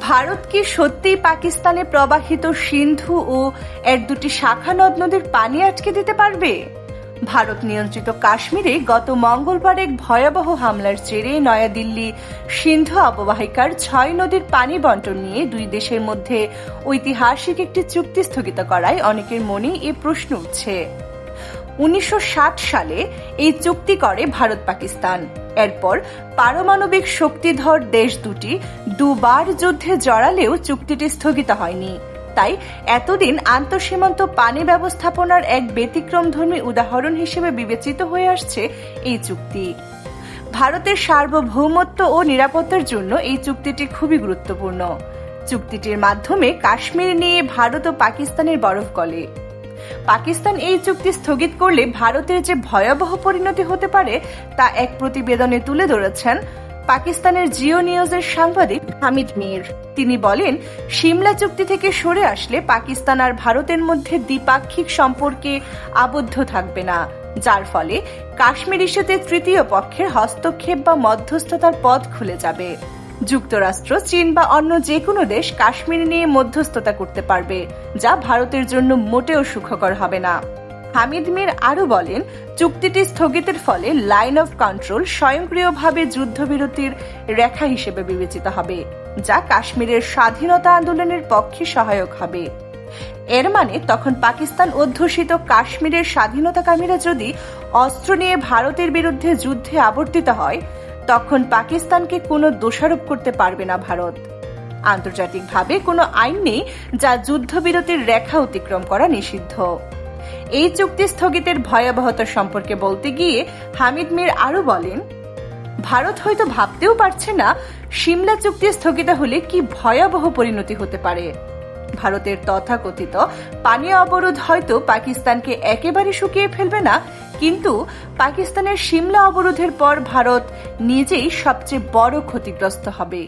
ভারত কি সত্যিই পাকিস্তানে প্রবাহিত সিন্ধু ও এর দুটি শাখা নদ নদীর পানি আটকে দিতে পারবে? ভারত নিয়ন্ত্রিত কাশ্মীরে গত মঙ্গলবার এক ভয়াবহ হামলার জেরে নয়াদিল্লি সিন্ধু অববাহিকার ছয় নদীর পানি বন্টন নিয়ে দুই দেশের মধ্যে ঐতিহাসিক একটি চুক্তি স্থগিত করায় অনেকের মনে এ প্রশ্ন উঠছে। উনিশশো ষাট সালে এই চুক্তি করে ভারত পাকিস্তান। এরপর পারমাণবিক শক্তিধর দেশ দুটি দুবার যুদ্ধে জড়ালেও চুক্তিটি স্থগিত হয়নি। তাই এতদিন আন্তঃসীমান্ত পানি ব্যবস্থাপনার এক ব্যতিক্রমধর্মী উদাহরণ হিসেবে বিবেচিত হয়ে আসছে এই চুক্তি। ভারতের সার্বভৌমত্ব ও নিরাপত্তার জন্য এই চুক্তিটি খুবই গুরুত্বপূর্ণ। চুক্তিটির মাধ্যমে কাশ্মীর নিয়ে ভারত ও পাকিস্তানের বরফ গলে। পাকিস্তান এই চুক্তি স্থগিত করলে ভারতের যে ভয়াবহ পরিণতি হতে পারে, তা এক প্রতিবেদনে তুলে ধরেছেন পাকিস্তানের জিও নিউজের সাংবাদিক হামিদ মির। তিনি বলেন, সিমলা চুক্তি থেকে সরে আসলে পাকিস্তান আর ভারতের মধ্যে দ্বিপাক্ষিক সম্পর্কে আবদ্ধ থাকবে না, যার ফলে কাশ্মীর ইস্যুতে তৃতীয় পক্ষের হস্তক্ষেপ বা মধ্যস্থতার পথ খুলে যাবে। যুক্তরাষ্ট্র, চীন বা অন্য যে কোনো দেশ কাশ্মীর নিয়ে মধ্যস্থতা করতে পারবে, যা ভারতের জন্য মোটেও সুখকর হবে না। হামিদ মির আরও বলেন, চুক্তিটি স্থগিতের ফলে লাইন অফ কন্ট্রোল স্বয়ংক্রিয়ভাবে যুদ্ধবিরতির রেখা হিসেবে বিবেচিত হবে, যা কাশ্মীরের স্বাধীনতা আন্দোলনের পক্ষে সহায়ক হবে। এর মানে তখন পাকিস্তান অধ্যুষিত কাশ্মীরের স্বাধীনতাকামীরা যদি অস্ত্র নিয়ে ভারতের বিরুদ্ধে যুদ্ধে আবর্তিত হয় তখন পাকিস্তানকে কোনো দোষারোপ করতে পারবে না ভারত। আন্তর্জাতিকভাবে কোনো আইন নেই যা যুদ্ধবিরতির রেখা অতিক্রম করা নিষিদ্ধ। এই চুক্তি স্থগিতের ভয়াবহতা সম্পর্কে বলতে গিয়ে হামিদ মির আরও বলেন, ভারত হয়তো ভাবতেও পারছে না, সিমলা চুক্তি স্থগিত হলে কি ভয়াবহ পরিণতি হতে পারে। ভারতের তথাকথিত পানি অবরোধ হয়তো পাকিস্তানকে একেবারে শুকিয়ে ফেলবে না, কিন্তু পাকিস্তানের সিমলা অবরোধের পর ভারত নিজেই সবচেয়ে বড় ক্ষতিগ্রস্ত হবে।